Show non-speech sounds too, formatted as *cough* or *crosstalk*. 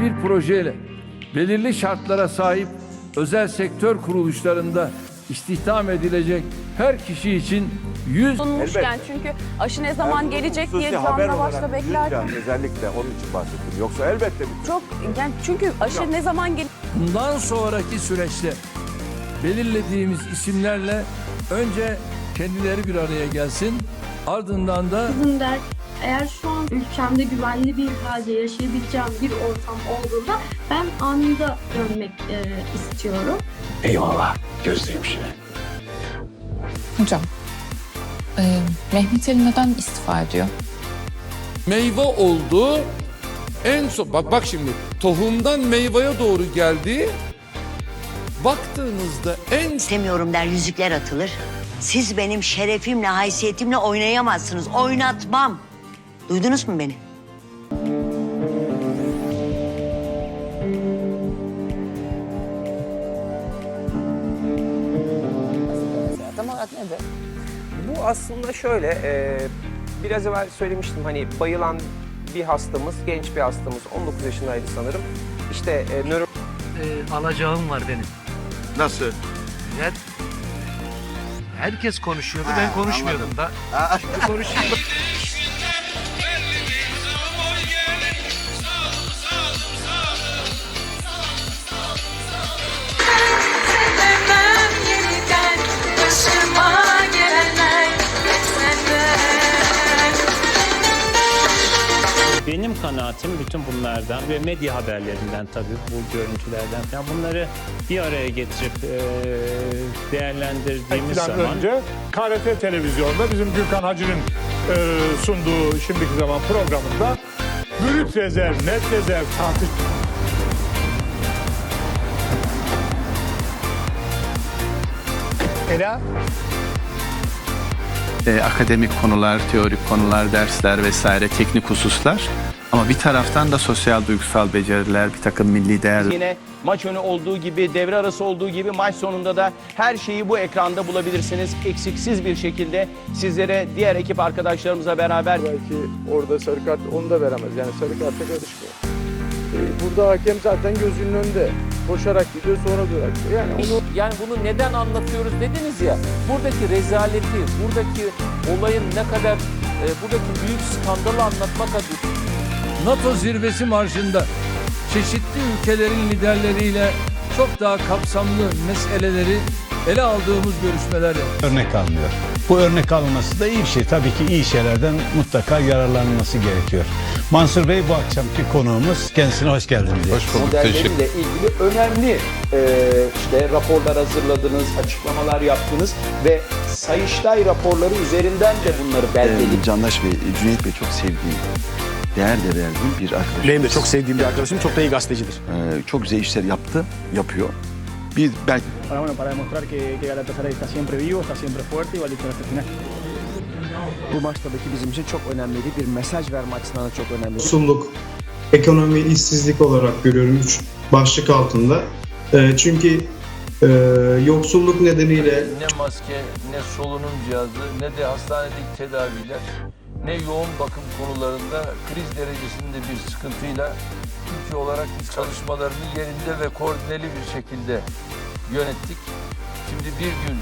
Bir projeyle belirli şartlara sahip özel sektör kuruluşlarında istihdam edilecek her kişi için 100 bulunmuşken çünkü aşı ne zaman gelecek diye canla başla beklerken. Lütfen özellikle onun için bahsettim. Yoksa elbette bir Çok yani çünkü aşı ne zaman gelecek bundan sonraki süreçte belirlediğimiz isimlerle önce kendileri bir araya gelsin. Ardından da der eğer şu an ülkemde güvenli bir halde yaşayabileceğim bir ortam olduğunda ben anında dönmek e, istiyorum. Eyvallah. Gözleyim şimdi. Hocam, e, Mehmet Ali neden istifa ediyor? meyve oldu. En son bak bak şimdi tohumdan meyveye doğru geldi. Baktığınızda en İstemiyorum der yüzükler atılır. Siz benim şerefimle, haysiyetimle oynayamazsınız. Oynatmam. Duydunuz mu beni? Tam olarak nedir? Bu aslında şöyle, e, biraz evvel söylemiştim hani bayılan bir hastamız, genç bir hastamız, 19 yaşındaydı sanırım. İşte e, nöro alacağım var benim. Nasıl? Her, herkes konuşuyordu, ben konuşmuyordum da. Şimdi konuşayım. *laughs* kanaatim bütün bunlardan ve medya haberlerinden tabii bu görüntülerden falan bunları bir araya getirip e, değerlendirdiğimiz Falan zaman önce KRT Televizyon'da bizim Gürkan Hacı'nın e, sunduğu şimdiki zaman programında brüt rezerv, net rezerv tartış Ela e, akademik konular, teorik konular, dersler vesaire, teknik hususlar. Ama bir taraftan da sosyal duygusal beceriler, bir takım milli değerler. Yine maç önü olduğu gibi, devre arası olduğu gibi maç sonunda da her şeyi bu ekranda bulabilirsiniz. Eksiksiz bir şekilde sizlere diğer ekip arkadaşlarımızla beraber belki orada sarı kart onu da veremez. Yani sarı karta karışmıyor. Ee, burada hakem zaten gözünün önünde. Koşarak gidiyor sonra duraklıyor. Yani onu Yani bunu neden anlatıyoruz dediniz ya. Buradaki rezaleti, buradaki olayın ne kadar, e, buradaki büyük skandalı anlatmak adına NATO zirvesi marşında çeşitli ülkelerin liderleriyle çok daha kapsamlı meseleleri ele aldığımız görüşmeler yaptık. örnek almıyor. Bu örnek alınması da iyi bir şey. Tabii ki iyi şeylerden mutlaka yararlanılması gerekiyor. Mansur Bey bu akşamki konuğumuz. Kendisine hoş geldiniz. Hoş bulduk, teşekkür modelleriyle ilgili önemli e, işte raporlar hazırladınız, açıklamalar yaptınız ve Sayıştay raporları üzerinden de bunları belgeledik. Candaş Bey, Cüneyt Bey çok sevdiğim, değer de verdiğim bir arkadaşım. Benim de çok sevdiğim bir arkadaşım. Çok da iyi gazetecidir. Ee, çok güzel işler yaptı, yapıyor. Bir belki Para, bueno, para demostrar que, que Galatasaray está siempre vivo, está siempre fuerte y va a luchar hasta el final. bu maç tabii ki bizim için çok önemliydi. Bir mesaj verme açısından da çok önemli. Yoksulluk, ekonomi, işsizlik olarak görüyorum üç başlık altında. E, çünkü e, yoksulluk nedeniyle Ne maske, ne solunum cihazı, ne de hastanedeki tedaviler, ne yoğun bakım konularında kriz derecesinde bir sıkıntıyla Türkiye olarak çalışmalarını yerinde ve koordineli bir şekilde yönettik. Şimdi bir gün